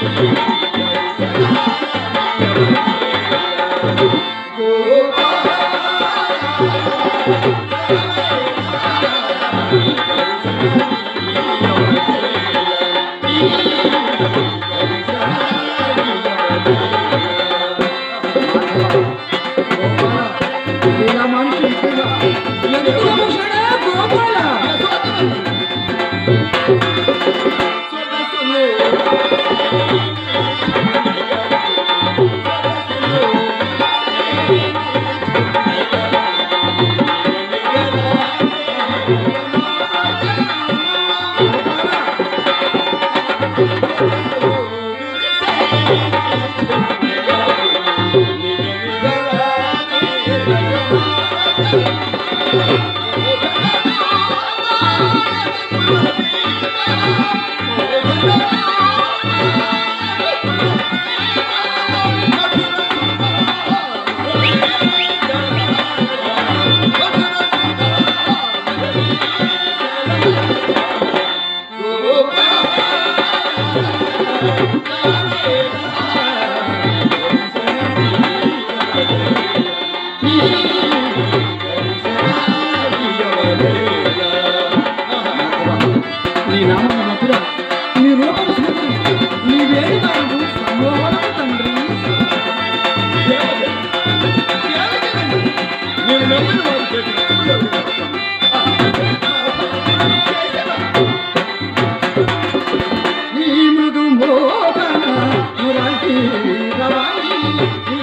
Thank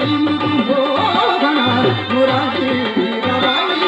నీ మృదు మోహన మురారి రవాణి?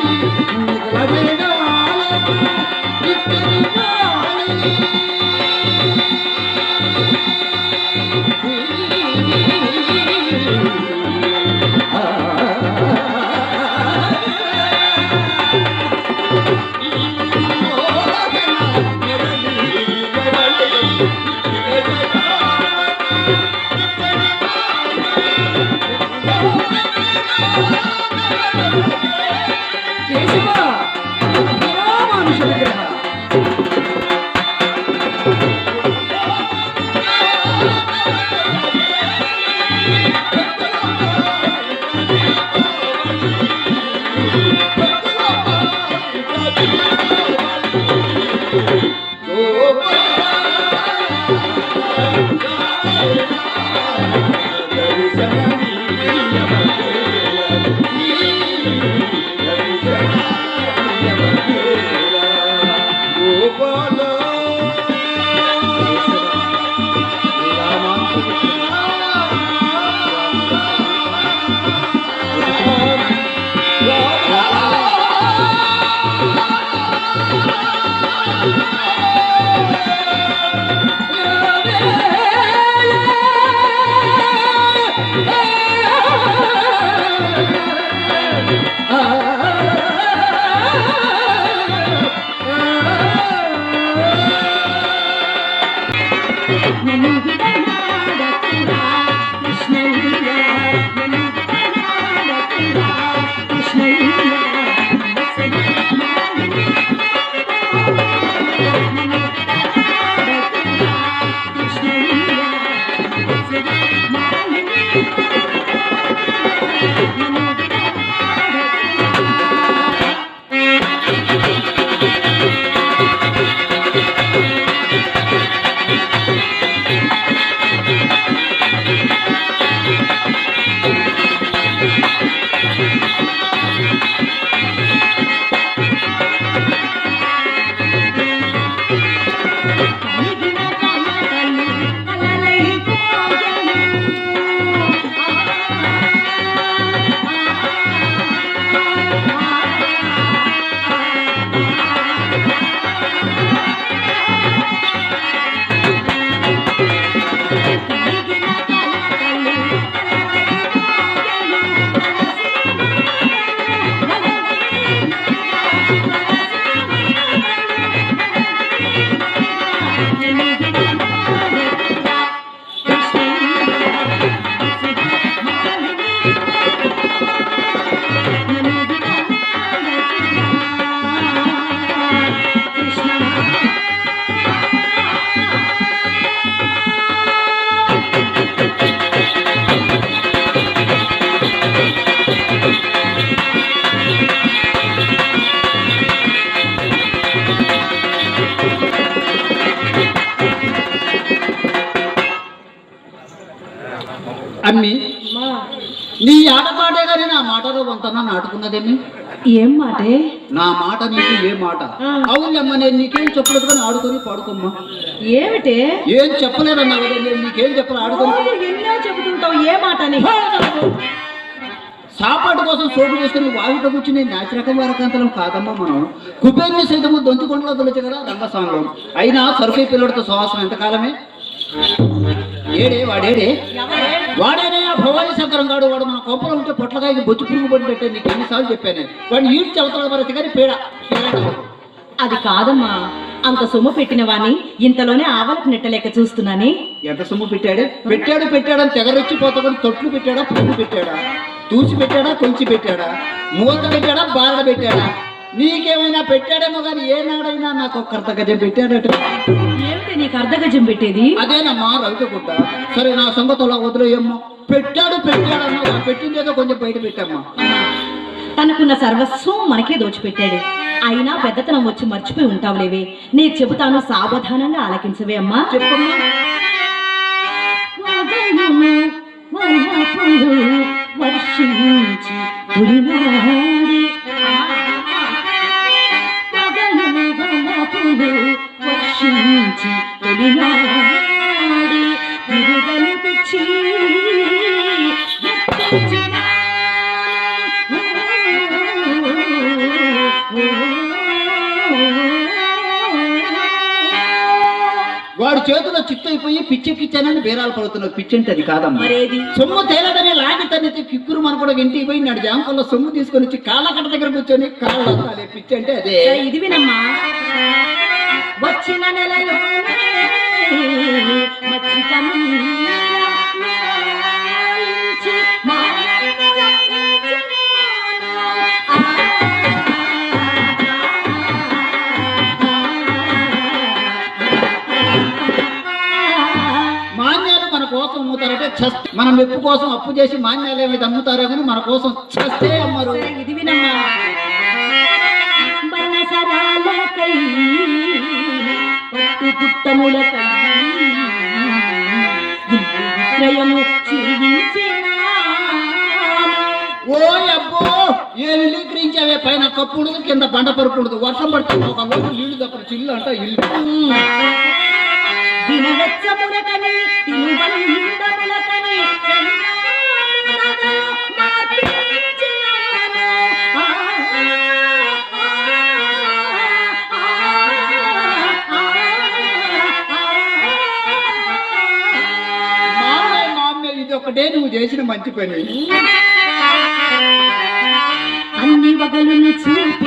నీ ఆటపాటే కానీ నా మాటలో వంతన నాటుకున్నదేమి? ఏం మాటే? నా మాట నీకు ఏ మాట? అవునమ్మా నేను నీకేం చెప్పలేదు కానీ ఆడుకొని పాడుకోమ్మా. ఏమిటే? ఏం చెప్పలేదన్నా నేను నీకేం చెప్పాలి ఆడుకొని రోజు ఎన్నో చెబుతుంటావు ఏ మాట అని సాపాటు కోసం సోపు చేసుకుని వాయుట కూర్చుని నాచిరకం వారకాంతలం కాదమ్మా మనం. కుబేరుని సైతము దొంతుకొండలో తొలచి కదా రంగస్థానంలో అయినా సరుకై పిల్లడితో సువాసన ఎంతకాలమే? ఏడే వాడేడే? ఎవరే వాడేనే ఆ భవానీ శంకరం గాడు వాడు మన కోపంలో ఉంటే పొట్లకాయకి బొచ్చు పురుగు పడినట్టే నీకు ఎన్నిసార్లు చెప్పాను వాడిని ఈడ్చి అవతల మరతి కానీ పీడ. పీడ. అది కాదమ్మా అంత సొమ్ము పెట్టిన వాణ్ణి ఇంతలోనే ఆవలకు నెట్టలేక చూస్తున్నాని. ఎంత సొమ్ము పెట్టాడు? పెట్టాడు పెట్టాడని తెగరొచ్చిపోతాడని తొట్లు పెట్టాడా పువ్వు పెట్టాడా తూసి పెట్టాడా కొంచి పెట్టాడా మూత పెట్టాడా బారడ పెట్టాడా? నీకేమైనా పెట్టాడేమో కానీ ఏనాడైనా నాకు ఒక కర్త గజం పెట్టాడట. ఏమిటి నీకు అర్ధగజం పెట్టేది? అదేనమ్మా రవికగుడ్డ సరే నా సంగతిలో వదిలేయమ్మా. పెట్టాడు పెట్టాడమ్మా పెట్టిందేదో కొంచెం బయట పెట్టమ్మా. తనకున్న సర్వస్వం మనకే దోచిపెట్టాడు. అయినా పెద్దతనం వచ్చి మర్చిపోయి ఉంటావులేవే. నీకు చెబుతాను సావధానంగా ఆలకించవే అమ్మా. చెప్పమ్మా. వాడి చేతిలో చిత్తైపోయి పిచ్చెక్కిచ్చానని బేరాలు పడుతున్నావు పిచ్చెంటే అది కాదమ్మా సొమ్ము తేలడని లాగి తన్నితే కిక్కురు మన కూడా ఇంటికి పోయి నాడు జాంపల్లో సొమ్ము తీసుకొని వచ్చి కాళ్ళకట్ట దగ్గర కూర్చొని కాళ్ళు పిచ్చి అంటే అదే. ఇది వినమ్మా. వచ్చిన నెలలోనే చస్తే. మన మెప్పు కోసం అప్పు చేసి మాన్యాలు ఏమైతే అమ్ముతారో కానీ మన కోసం చస్తే అమ్మరు. ఇది ఓ అబ్బో ఏ పైన కప్పుడుదు కింద బండ పరుపుడుదు వర్షం పడుతుంది. ఒక లోపు ఇల్లు తప్ప చిల్లు అంట ఇల్లు. మామే ఇది ఒకటే నువ్వు చేసిన మంచి పని. అన్ని వగలును చూపి